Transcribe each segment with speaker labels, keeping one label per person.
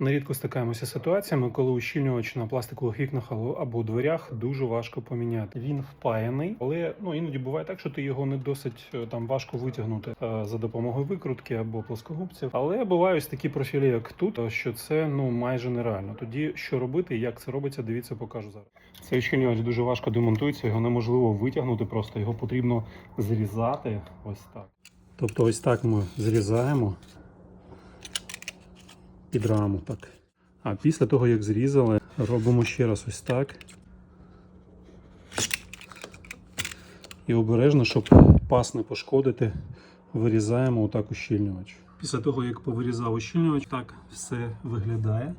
Speaker 1: Нерідко стикаємося з ситуаціями, коли ущільнювач на пластикових вікнах або- дверях дуже важко поміняти. Він впаяний, але ну іноді буває так, що ти його не досить е, там важко витягнути е, за допомогою викрутки або плоскогубців. Але бувають такі профілі, як тут, е, що це ну майже нереально. Тоді що робити, і як це робиться, дивіться, покажу зараз. Цей ущільнювач дуже важко демонтується, його неможливо витягнути, просто його потрібно зрізати ось так. Тобто, ось так ми зрізаємо під раму так. А після того, як зрізали, робимо ще раз ось так. І обережно, щоб пас не пошкодити, вирізаємо отак ущільнювач. Після того, як повирізав ущільнювач, так все виглядає.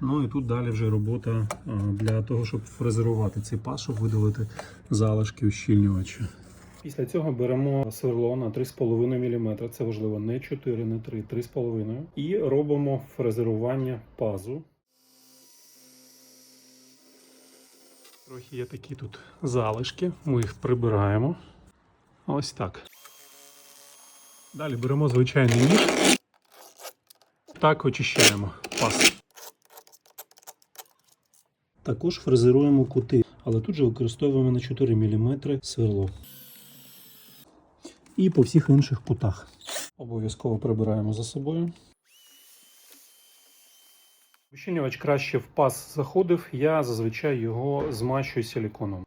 Speaker 1: Ну і тут далі вже робота для того, щоб фрезерувати цей пас, щоб видалити залишки ущільнювача. Після цього беремо сверло на 3,5 мм. Це важливо не 4, не 3, 3,5 І робимо фрезерування пазу. Трохи є такі тут залишки. Ми їх прибираємо. Ось так. Далі беремо звичайний ніж. Так очищаємо паз. Також фрезеруємо кути, але тут же використовуємо на 4 мм сверло і по всіх інших кутах. Обов'язково прибираємо за собою. Ущільнювач краще в паз заходив, я зазвичай його змащую силіконом.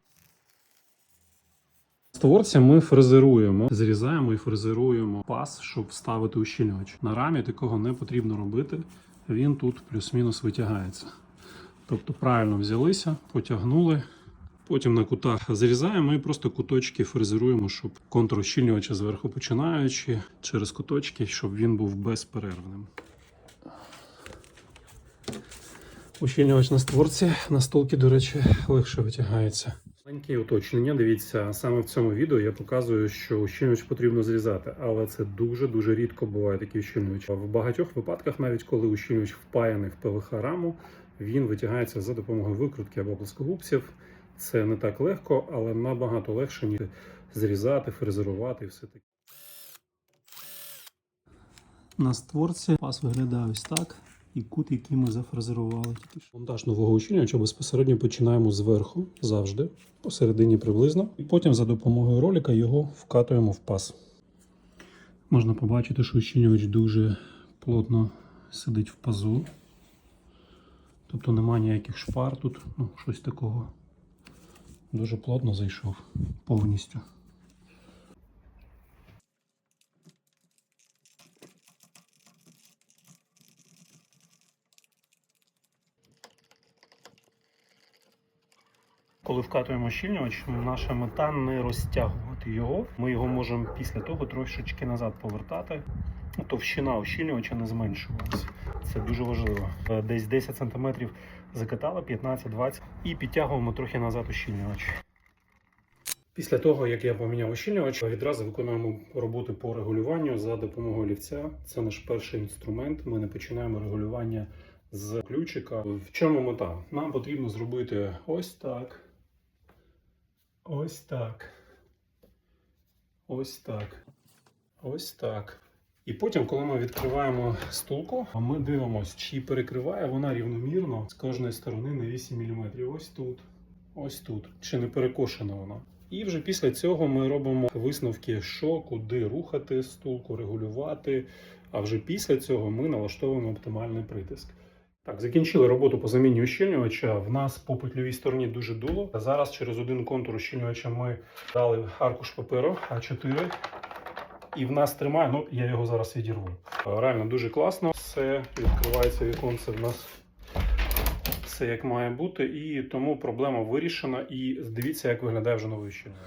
Speaker 1: Створця ми фрезеруємо, зрізаємо і фрезеруємо паз, щоб вставити ущільнювач. На рамі такого не потрібно робити, він тут плюс-мінус витягається. Тобто правильно взялися, потягнули, Потім на кутах зрізаємо і просто куточки фрезеруємо, щоб контур ущільнювача зверху починаючи через куточки, щоб він був безперервним. Ущільнювач на створці на столки, до речі, легше витягається. Маленьке уточнення. Дивіться, саме в цьому відео я показую, що ущільнювач потрібно зрізати, але це дуже дуже рідко буває такий ущільнювач. В багатьох випадках, навіть коли ущільнювач впаяний в ПВХ раму, він витягається за допомогою викрутки або плоскогубців. Це не так легко, але набагато легше, ніж зрізати, фрезерувати і все таке. На створці пас виглядає ось так. І кут, який ми зафрезерували. Монтаж нового ущільнювача безпосередньо починаємо зверху завжди, посередині приблизно. І потім за допомогою ролика його вкатуємо в пас. Можна побачити, що ущільнювач дуже плотно сидить в пазу. Тобто немає ніяких шпар тут, ну, щось такого. Дуже плотно зайшов повністю. Коли вкатуємо щільнювач, наша мета не розтягувати його. Ми його можемо після того трошечки назад повертати. Ну, Товщина ущільнювача не зменшувалася. Це дуже важливо. Е, Десь 10 см закатали, 15-20 і підтягуємо трохи назад ущільнювач. Після того, як я поміняв ущільнювач, відразу виконуємо роботи по регулюванню за допомогою олівця. Це наш перший інструмент. Ми не починаємо регулювання з ключика. В чому мета? Нам потрібно зробити ось так. Ось так. Ось так. Ось так. І потім, коли ми відкриваємо стулку, ми дивимося, чи перекриває вона рівномірно з кожної сторони на 8 мм. Ось тут, ось тут. Чи не перекошена вона. І вже після цього ми робимо висновки, що, куди рухати стулку, регулювати. А вже після цього ми налаштовуємо оптимальний притиск. Так, закінчили роботу по заміні ущільнювача. В нас по петльовій стороні дуже дуло. Зараз через один контур ущільнювача ми дали аркуш паперу А4. І в нас тримає, ну я його зараз відірву. Реально дуже класно. Все відкривається віконце в нас все як має бути, і тому проблема вирішена. І дивіться, як виглядає вже новий щільник.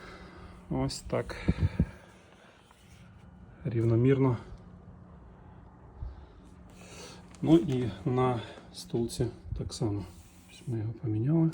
Speaker 1: Ось так. Рівномірно. Ну і на стулці так само. Ми його поміняли.